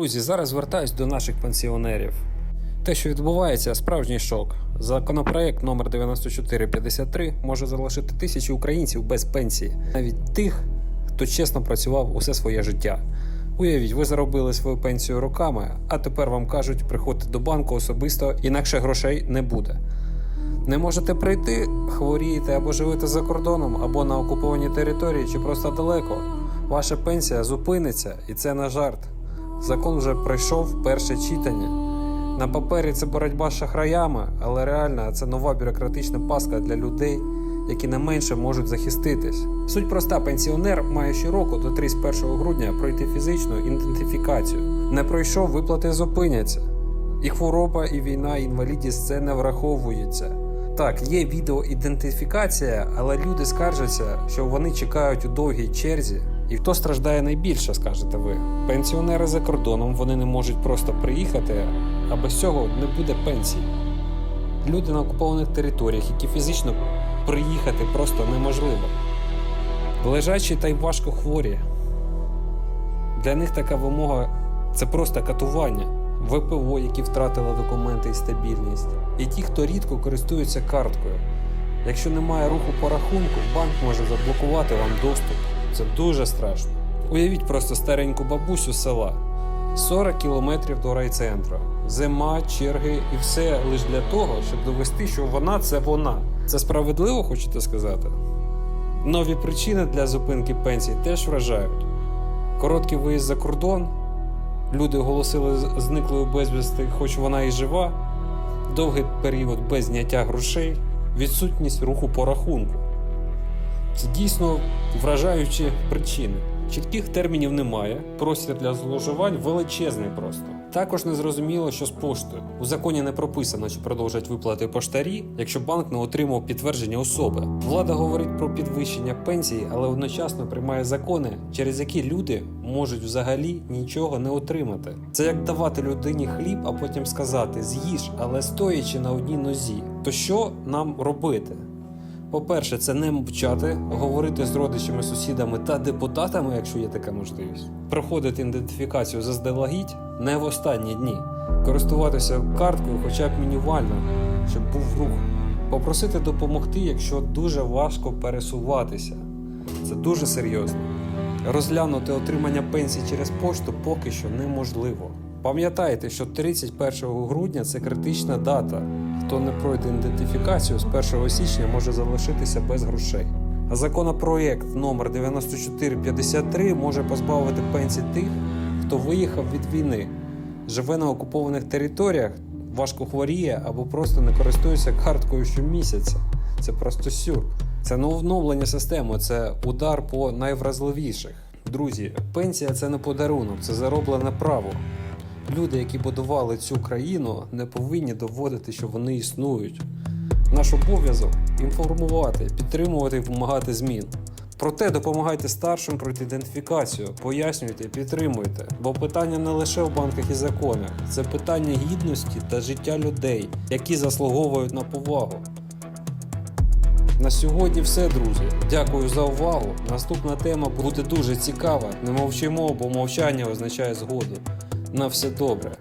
Друзі, зараз звертаюсь до наших пенсіонерів. Те, що відбувається, справжній шок. Законопроект номер 9453 може залишити тисячі українців без пенсії, навіть тих, хто чесно працював усе своє життя. Уявіть, ви заробили свою пенсію роками, а тепер вам кажуть, приходьте до банку особисто, інакше грошей не буде. Не можете прийти, хворієте або живете за кордоном, або на окупованій території, чи просто далеко. Ваша пенсія зупиниться, і це не жарт. Закон вже пройшов перше читання. На папері це боротьба з шахраями, але реально це нова бюрократична паска для людей, які не менше можуть захиститись. Суть проста: пенсіонер має щороку до 31 грудня пройти фізичну ідентифікацію. Не пройшов, виплати зупиняться. І хвороба, і війна, і інвалідність це не враховується. Так, є відеоідентифікація, але люди скаржаться, що вони чекають у довгій черзі. І хто страждає найбільше, скажете ви? Пенсіонери за кордоном вони не можуть просто приїхати, а без цього не буде пенсії. Люди на окупованих територіях, які фізично приїхати просто неможливо. Лежачі та й важко хворі. Для них така вимога це просто катування. ВПО, які втратили документи і стабільність, і ті, хто рідко користуються карткою. Якщо немає руху по рахунку, банк може заблокувати вам доступ. Це дуже страшно. Уявіть просто стареньку бабусю села. 40 кілометрів до райцентру. Зима, черги і все лише для того, щоб довести, що вона це вона. Це справедливо, хочете сказати? Нові причини для зупинки пенсій теж вражають. Короткий виїзд за кордон. Люди оголосили зниклою безвісти, хоч вона і жива, довгий період без зняття грошей, відсутність руху по рахунку. Це дійсно вражаючі причини. Чітких термінів немає, простір для зловживань величезний просто. Також не зрозуміло, що з поштою. У законі не прописано, чи продовжать виплати поштарі, якщо банк не отримав підтвердження особи. Влада говорить про підвищення пенсії, але одночасно приймає закони, через які люди можуть взагалі нічого не отримати. Це як давати людині хліб, а потім сказати з'їж, але стоячи на одній нозі. То що нам робити? По-перше, це не мовчати, говорити з родичами, сусідами та депутатами, якщо є така можливість. Проходити ідентифікацію заздалегідь не в останні дні. Користуватися карткою хоча б мінімально, щоб був рух. Попросити допомогти, якщо дуже важко пересуватися. Це дуже серйозно. Розглянути отримання пенсії через пошту поки що неможливо. Пам'ятайте, що 31 грудня це критична дата. Хто не пройде ідентифікацію з 1 січня може залишитися без грошей. А законопроєкт номер 9453 може позбавити пенсій тих, хто виїхав від війни, живе на окупованих територіях, важко хворіє або просто не користується карткою щомісяця. Це просто сюр. Це не оновлення системи, це удар по найвразливіших. Друзі, пенсія це не подарунок, це зароблене право. Люди, які будували цю країну, не повинні доводити, що вони існують. Наш обов'язок інформувати, підтримувати і вимагати змін. Проте допомагайте старшим пройти ідентифікацію, пояснюйте, підтримуйте. Бо питання не лише в банках і законах, це питання гідності та життя людей, які заслуговують на повагу. На сьогодні все, друзі. Дякую за увагу. Наступна тема буде дуже цікава. Не мовчимо, бо мовчання означає згоду. На все добре.